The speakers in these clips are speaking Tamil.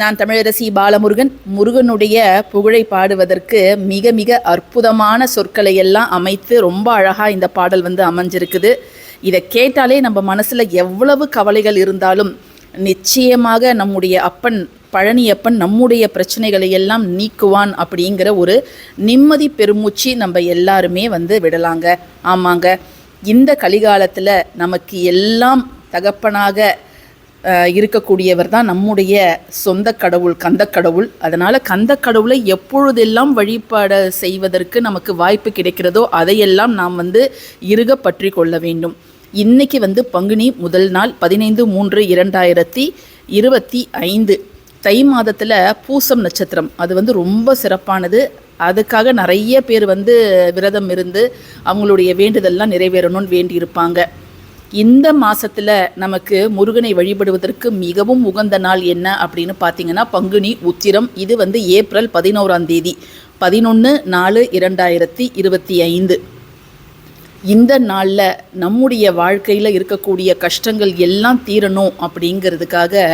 நான் தமிழரசி பாலமுருகன் முருகனுடைய புகழை பாடுவதற்கு மிக மிக அற்புதமான சொற்களை எல்லாம் அமைத்து ரொம்ப அழகாக இந்த பாடல் வந்து அமைஞ்சிருக்குது. இதை கேட்டாலே நம்ம மனசில் எவ்வளவு கவலைகள் இருந்தாலும் நிச்சயமாக நம்முடைய அப்பன் பழனியப்பன் நம்முடைய பிரச்சனைகளை எல்லாம் நீக்குவான் அப்படிங்கிற ஒரு நிம்மதி பெருமூச்சு நம்ம எல்லாருமே வந்து விடலாங்க. ஆமாங்க. இந்த கலிகாலத்தில் நமக்கு எல்லாம் தகப்பனாக இருக்கக்கூடியவர் தான் நம்முடைய சொந்த கடவுள் கந்த கடவுள். அதனால் கந்த கடவுளை எப்பொழுதெல்லாம் வழிபாடு செய்வதற்கு நமக்கு வாய்ப்பு கிடைக்கிறதோ அதையெல்லாம் நாம் வந்து இருக பற்றி கொள்ள வேண்டும். இன்னைக்கு வந்து பங்குனி முதல் நாள் பதினைந்து மூன்று இரண்டாயிரத்தி இருபத்தி ஐந்து. தை மாதத்தில் பூசம் நட்சத்திரம். அது வந்து ரொம்ப சிறப்பானது. அதுக்காக நிறைய பேர் வந்து விரதம் இருந்து அவங்களுடைய வேண்டுதல்லாம் நிறைவேறணும்னு வேண்டியிருப்பாங்க. இந்த மாசத்துல நமக்கு முருகனை வழிபடுவதற்கு மிகவும் உகந்த நாள் என்ன அப்படின்னு பார்த்தீங்கன்னா பங்குனி உத்திரம். இது வந்து ஏப்ரல் பதினோராம் தேதி. பதினொன்று நாலு இரண்டாயிரத்தி இருபத்தி ஐந்து. இந்த நாளில் நம்முடைய வாழ்க்கையில் இருக்கக்கூடிய கஷ்டங்கள் எல்லாம் தீரணும் அப்படிங்கிறதுக்காக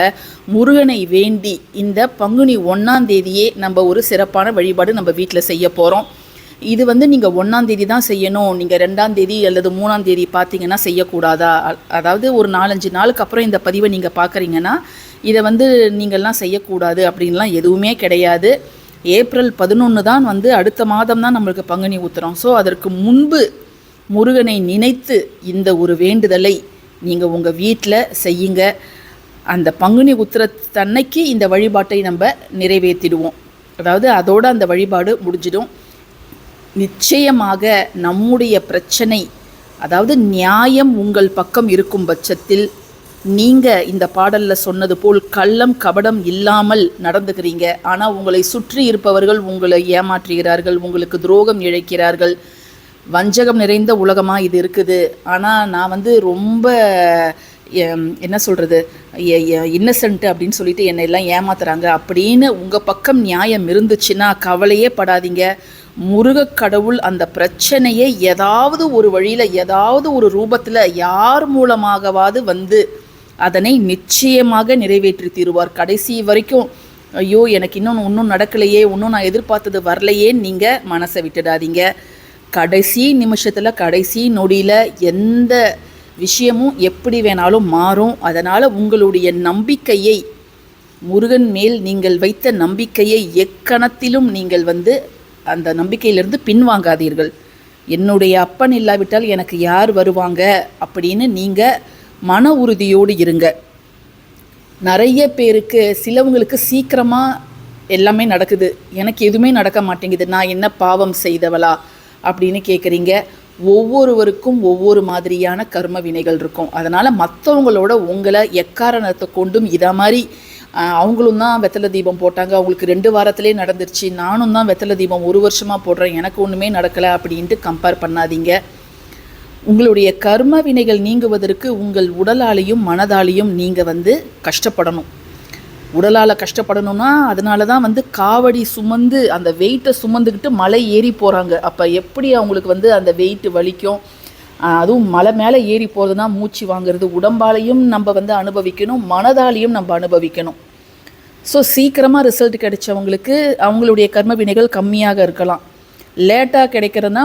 முருகனை வேண்டி இந்த பங்குனி ஒன்றாம் தேதியே நம்ம ஒரு சிறப்பான வழிபாடு நம்ம வீட்டில் செய்ய போகிறோம் இது வந்து நீங்கள் ஒன்றாம் தேதி தான் செய்யணும். நீங்கள் ரெண்டாம் தேதி அல்லது மூணாம் தேதி பார்த்தீங்கன்னா செய்யக்கூடாதா? அதாவது ஒரு நாலஞ்சு நாளுக்கு அப்புறம் இந்த பதிவை நீங்கள் பார்க்குறீங்கன்னா இதை வந்து நீங்கள்லாம் செய்யக்கூடாது அப்படின்லாம் எதுவுமே கிடையாது. ஏப்ரல் பதினொன்று தான் வந்து அடுத்த மாதம் தான் நம்மளுக்கு பங்குனி ஊத்துறோம் ஸோ அதற்கு முன்பு முருகனை நினைத்து இந்த ஒரு வேண்டுதலை நீங்கள் உங்கள் வீட்டில் செய்யுங்க. அந்த பங்குனி உத்திரத்தன்னைக்கு இந்த வழிபாட்டை நம்ம நிறைவேற்றிடுவோம். அதாவது அதோடு அந்த வழிபாடு முடிஞ்சிடும். நிச்சயமாக நம்முடைய பிரச்சனை அதாவது நியாயம் உங்கள் பக்கம் இருக்கும் பட்சத்தில் நீங்கள் இந்த பாடலில் சொன்னது போல் கள்ளம் கபடம் இல்லாமல் நடந்துக்கிறீங்க. ஆனால் உங்களை சுற்றி இருப்பவர்கள் உங்களை ஏமாற்றுகிறார்கள் உங்களுக்கு துரோகம் இழைக்கிறார்கள். வஞ்சகம் நிறைந்த உலகமாக இது இருக்குது. ஆனால் நான் வந்து ரொம்ப என்ன சொல்கிறது இன்னசென்ட் அப்படின்னு சொல்லிட்டு என்னை எல்லாம் ஏமாத்துறாங்க. அப்படின்னு உங்கள் பக்கம் நியாயம் இருந்துச்சுன்னா கவலையே படாதீங்க. முருகக்கடவுள் அந்த பிரச்சனையை ஏதாவது ஒரு வழியில் ஏதாவது ஒரு ரூபத்தில் யார் மூலமாகவாது வந்து அதனை நிச்சயமாக நிறைவேற்றி தீருவார் கடைசி வரைக்கும் ஐயோ எனக்கு இன்னும் ஒன்றும் நடக்கலையே ஒன்றும் நான் எதிர்பார்த்தது வரலையே நீங்கள் மனசை விட்டுடாதீங்க. கடைசி நிமிஷத்தில் கடைசி நொடியில் எந்த விஷயமும் எப்படி வேணாலும் மாறும். அதனால் உங்களுடைய நம்பிக்கையை முருகன் மேல் நீங்கள் வைத்த நம்பிக்கையை எக்கணத்திலும் நீங்கள் வந்து அந்த நம்பிக்கையிலிருந்து பின்வாங்காதீர்கள். என்னுடைய அப்பன் இல்லாவிட்டால் எனக்கு யார் வருவாங்க அப்படின்னு நீங்கள் மன உறுதியோடு இருங்க. நிறைய பேருக்கு சிலவங்களுக்கு சீக்கிரமாக எல்லாமே நடக்குது. எனக்கு எதுவுமே நடக்க மாட்டேங்குது. நான் என்ன பாவம் செய்தவளா அப்படின்னு கேட்குறீங்க ஒவ்வொருவருக்கும் ஒவ்வொரு மாதிரியான கர்ம வினைகள் இருக்கும். அதனால் மற்றவங்களோட உங்களை எக்காரணத்தை கொண்டும் இதை மாதிரி அவங்களும் தான் வெத்தலை தீபம் போட்டாங்க. அவங்களுக்கு ரெண்டு வாரத்திலே நடந்துருச்சு. நானும் தான் வெத்தலை தீபம் ஒரு வருஷமாக போடுறேன். எனக்கு ஒன்றுமே நடக்கலை அப்படின்ட்டு கம்பேர் பண்ணாதீங்க. உங்களுடைய கர்ம வினைகள் நீங்குவதற்கு உங்கள் உடலாலையும் மனதாலையும் நீங்கள் வந்து கஷ்டப்படணும். உடலால் கஷ்டப்படணும்னா அதனால தான் வந்து காவடி சுமந்து அந்த வெயிட்டை சுமந்துக்கிட்டு மலை ஏறி போகிறாங்க அப்போ எப்படி அவங்களுக்கு வந்து அந்த வெயிட்டு வலிக்கும்? அதுவும் மலை மேலே ஏறி போகிறதுனா மூச்சு வாங்குறது உடம்பாலையும் நம்ம வந்து அனுபவிக்கணும் மனதாலையும் நம்ம அனுபவிக்கணும். ஸோ சீக்கிரமாக ரிசல்ட் கிடைச்சவங்களுக்கு அவங்களுடைய கர்ம வினைகள் கம்மியாக இருக்கலாம். லேட்டாக கிடைக்கிறதுனா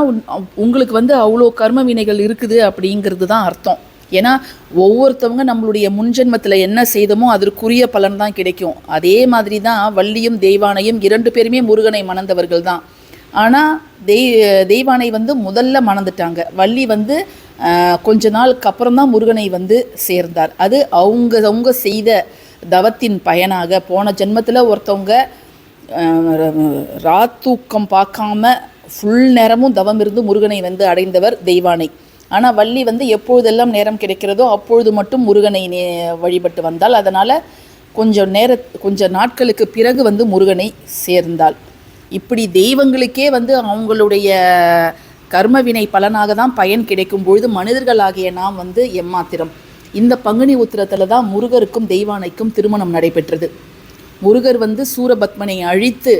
உங்களுக்கு வந்து அவ்வளோ கர்ம வினைகள் இருக்குது அப்படிங்கிறது தான் அர்த்தம். ஏன்னா ஒவ்வொருத்தவங்க நம்மளுடைய முன்ஜென்மத்தில் என்ன செய்தோமோ அதற்குரிய பலன் தான் கிடைக்கும். அதே மாதிரி தான் வள்ளியும் தெய்வானையும் இரண்டு பேருமே முருகனை மணந்தவர்கள் தான். ஆனால் தெய் தெய்வானை வந்து முதல்ல மணந்துட்டாங்க. வள்ளி வந்து கொஞ்ச நாளுக்கு அப்புறம் தான் முருகனை வந்து சேர்ந்தார். அது அவங்க அவங்க செய்த தவத்தின் பயனாக போன ஜென்மத்தில் ஒருத்தவங்க ராத்தூக்கம் பார்க்காம ஃபுல் நேரமும் தவம் இருந்து முருகனை வந்து அடைந்தவர் தெய்வானை. ஆனால் வள்ளி வந்து எப்பொழுதெல்லாம் நேரம் கிடைக்கிறதோ அப்பொழுது மட்டும் முருகனை நே வழிபட்டு வந்தால் அதனால் கொஞ்சம் நேர கொஞ்சம் நாட்களுக்கு பிறகு வந்து முருகனை சேர்ந்தாள். இப்படி தெய்வங்களுக்கே வந்து அவங்களுடைய கர்மவினை பலனாக தான் பயன் கிடைக்கும் பொழுது மனிதர்களாகிய நாம் வந்து எம்மாத்திரம். இந்த பங்குனி உத்திரத்தில் தான் முருகருக்கும் தெய்வானைக்கும் திருமணம் நடைபெற்றது. முருகர் வந்து சூரபத்மனை அழித்து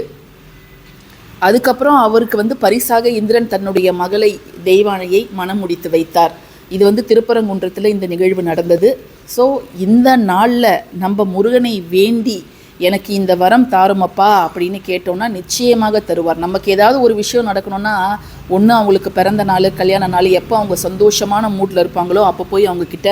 அதுக்கப்புறம் அவருக்கு வந்து பரிசாக இந்திரன் தன்னுடைய மகளை தெய்வானையை மனம் முடித்து வைத்தார். இது வந்து திருப்பரங்குன்றத்தில் இந்த நிகழ்வு நடந்தது. ஸோ இந்த நாளில் நம்ம முருகனை வேண்டி எனக்கு இந்த வரம் தாருமப்பா அப்படின்னு கேட்டோம்னா நிச்சயமாக தருவார். நமக்கு ஏதாவது ஒரு விஷயம் நடக்கணும்னா ஒன்று அவங்களுக்கு பிறந்த நாள் கல்யாண நாள் எப்போ அவங்க சந்தோஷமான மூட்டில் இருப்பாங்களோ அப்போ போய் அவங்கக்கிட்ட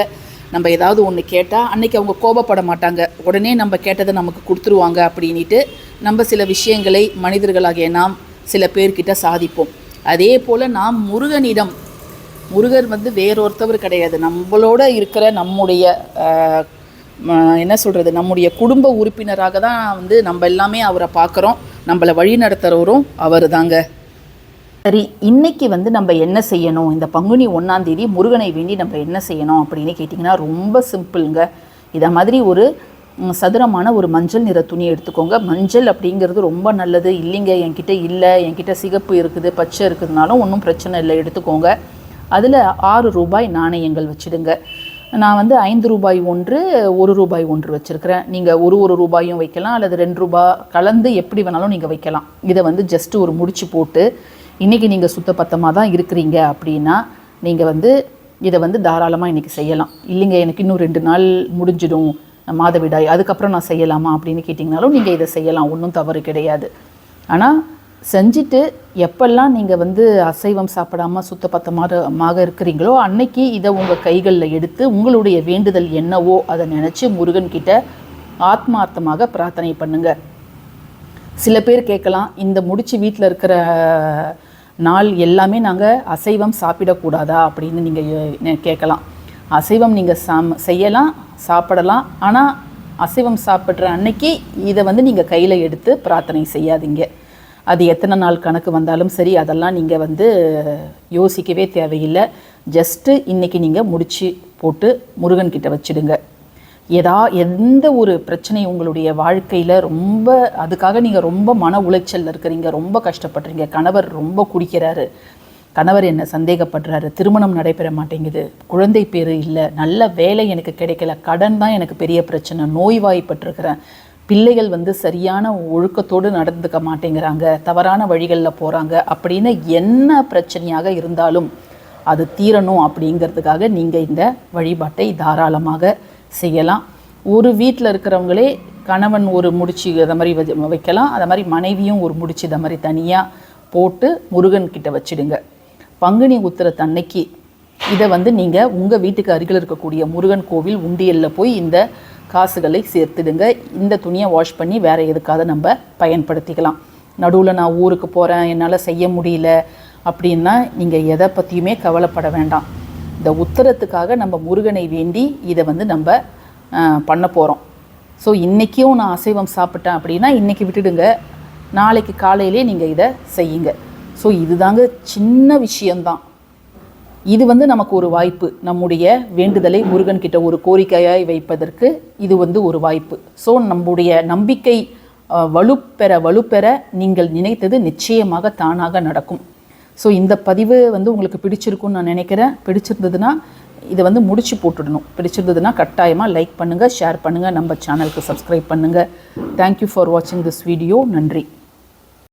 நம்ம ஏதாவது ஒன்று கேட்டால் அன்னைக்கு அவங்க கோபப்பட மாட்டாங்க. உடனே நம்ம கேட்டதை நமக்கு கொடுத்துருவாங்க அப்படின்ட்டு நம்ம சில விஷயங்களை மனிதர்களாகிய நாம் சில பேர்கிட்ட சாதிப்போம். அதே போல் நாம் முருகனிடம் முருகர் வந்து வேறொருத்தவர் கிடையாது. நம்மளோட இருக்கிற நம்முடைய என்ன சொல்கிறது நம்முடைய குடும்ப உறுப்பினராக தான் வந்து நம்ம எல்லாமே அவரை பார்க்குறோம். நம்மளை வழி நடத்துகிறவரும் அவர் தாங்க சரி இன்னைக்கு வந்து நம்ம என்ன செய்யணும்? இந்த பங்குனி ஒன்றாம் தேதி முருகனை வேண்டி நம்ம என்ன செய்யணும் அப்படின்னு கேட்டிங்கன்னா ரொம்ப சிம்பிளுங்க. இதை மாதிரி ஒரு சதுரமான ஒரு மஞ்சள் நிற துணியை எடுத்துக்கோங்க. மஞ்சள் அப்படிங்கிறது ரொம்ப நல்லது. இல்லைங்க என்கிட்ட இல்லை. என்கிட்ட சிகப்பு இருக்குது பச்சை இருக்குதுனாலும் ஒன்றும் பிரச்சனை இல்லை. எடுத்துக்கோங்க. அதில் ஆறு ரூபாய் நாணயங்கள் வச்சிடுங்க. நான் வந்து ஐந்து ரூபாய் ஒன்று ஒரு ரூபாய் ஒன்று வச்சுருக்கிறேன். நீங்கள் ஒரு ஒரு ரூபாயும் வைக்கலாம் அல்லது ரெண்டு ரூபாய் கலந்து எப்படி வேணாலும் நீங்கள் வைக்கலாம். இதை வந்து ஜஸ்ட்டு ஒரு முடிச்சு போட்டு இன்றைக்கி நீங்கள் சுத்தப்பத்தமாக தான் இருக்கிறீங்க அப்படின்னா நீங்கள் வந்து இதை வந்து தாராளமாக இன்றைக்கி செய்யலாம். இல்லைங்க எனக்கு இன்னும் ரெண்டு நாள் முடிஞ்சிடும். மாதவிடாய் அதுக்கப்புறம் நான் செய்யலாமா அப்படின்னு கேட்டிங்கனாலும் நீங்கள் இதை செய்யலாம் ஒன்றும் தவறு கிடையாது. ஆனால் செஞ்சுட்டு எப்பெல்லாம் நீங்கள் வந்து அசைவம் சாப்பிடாம சுத்தப்பத்தமாக இருக்கிறீங்களோ அன்னைக்கு இதை உங்கள் கைகளில் எடுத்து உங்களுடைய வேண்டுதல் என்னவோ அதை நினச்சி முருகன்கிட்ட ஆத்மார்த்தமாக பிரார்த்தனை பண்ணுங்க. சில பேர் கேட்கலாம் இந்த முடிச்சு வீட்டில் இருக்கிற நாள் எல்லாமே நாங்கள் அசைவம் சாப்பிடக்கூடாதா அப்படின்னு நீங்கள் கேட்கலாம். அசைவம் நீங்கள் சாம் செய்யலாம் சாப்பிடலாம். ஆனால் அசைவம் சாப்பிட்ற அன்னைக்கு இதை வந்து நீங்கள் கையில் எடுத்து பிரார்த்தனை செய்யாதீங்க. அது எத்தனை நாள் கணக்கு வந்தாலும் சரி அதெல்லாம் நீங்கள் வந்து யோசிக்கவே தேவையில்லை. ஜஸ்ட்டு இன்றைக்கி நீங்கள் முடித்து போட்டு முருகன்கிட்ட வச்சிடுங்க. ஏதா எந்த ஒரு பிரச்சனை உங்களுடைய வாழ்க்கையில் ரொம்ப அதுக்காக நீங்கள் ரொம்ப மன உளைச்சலில் இருக்கிறீங்க ரொம்ப கஷ்டப்படுறீங்க கணவர் ரொம்ப குடிக்கிறாரு கணவர் என்ன சந்தேகப்படுறாரு திருமணம் நடைபெற மாட்டேங்குது குழந்தை பேர் இல்லை நல்ல வேலை எனக்கு கிடைக்கல கடன் தான் எனக்கு பெரிய பிரச்சனை நோய்வாய்ப்பட்டிருக்கிறேன். பிள்ளைகள் வந்து சரியான ஒழுக்கத்தோடு நடந்துக்க மாட்டேங்கிறாங்க தவறான வழிகளில் போகிறாங்க அப்படின்னு என்ன பிரச்சனையாக இருந்தாலும் அது தீரணும் அப்படிங்கிறதுக்காக நீங்கள் இந்த வழிபாட்டை தாராளமாக செய்யலாம். ஒரு வீட்டில் இருக்கிறவங்களே கணவன் ஒரு முடிச்சு அதை மாதிரி வைக்கலாம் அதை மாதிரி மனைவியும் ஒரு முடிச்சு இதை மாதிரி தனியாக போட்டு முருகன் கிட்ட வச்சிடுங்க. பங்குனி உத்திரத்தன்னைக்கு இதை வந்து நீங்கள் உங்கள் வீட்டுக்கு அருகில் இருக்கக்கூடிய முருகன் கோவில் உண்டியலில் போய் இந்த காசுகளை சேர்த்துடுங்க. இந்த துணியை வாஷ் பண்ணி வேறு எதுக்காக நம்ம பயன்படுத்திக்கலாம். நடுவில் நான் ஊருக்கு போகிறேன் என்னால் செய்ய முடியல அப்படின்னா நீங்கள் எதை பற்றியுமே கவலைப்பட வேண்டாம். இந்த உத்தரத்துக்காக நம்ம முருகனை வேண்டி இதை வந்து நம்ம பண்ண போகிறோம் ஸோ இன்றைக்கும் நான் அசைவம் சாப்பிட்டேன் அப்படின்னா இன்றைக்கி விட்டுடுங்க. நாளைக்கு காலையிலே நீங்கள் இதை செய்யுங்க. ஸோ இதுதாங்க சின்ன விஷயம்தான். இது வந்து நமக்கு ஒரு வாய்ப்பு. நம்முடைய வேண்டுதலை முருகன் கிட்ட ஒரு கோரிக்கையாய் வைப்பதற்கு இது வந்து ஒரு வாய்ப்பு. ஸோ நம்முடைய நம்பிக்கை வலுப்பெற வலுப்பெற நீங்கள் நினைத்தது நிச்சயமாக தானாக நடக்கும். ஸோ இந்த பதிவு வந்து உங்களுக்கு பிடிச்சிருக்கும்னு நான் நினைக்கிறேன். பிடிச்சிருந்ததுன்னா இதை வந்து முடிச்சு போட்டுடணும். பிடிச்சிருந்ததுன்னா கட்டாயமாக லைக் பண்ணுங்கள் ஷேர் பண்ணுங்கள் நம்ம சேனலுக்கு சப்ஸ்கிரைப் பண்ணுங்கள் தேங்க்யூ ஃபார் வாட்சிங் திஸ் வீடியோ நன்றி.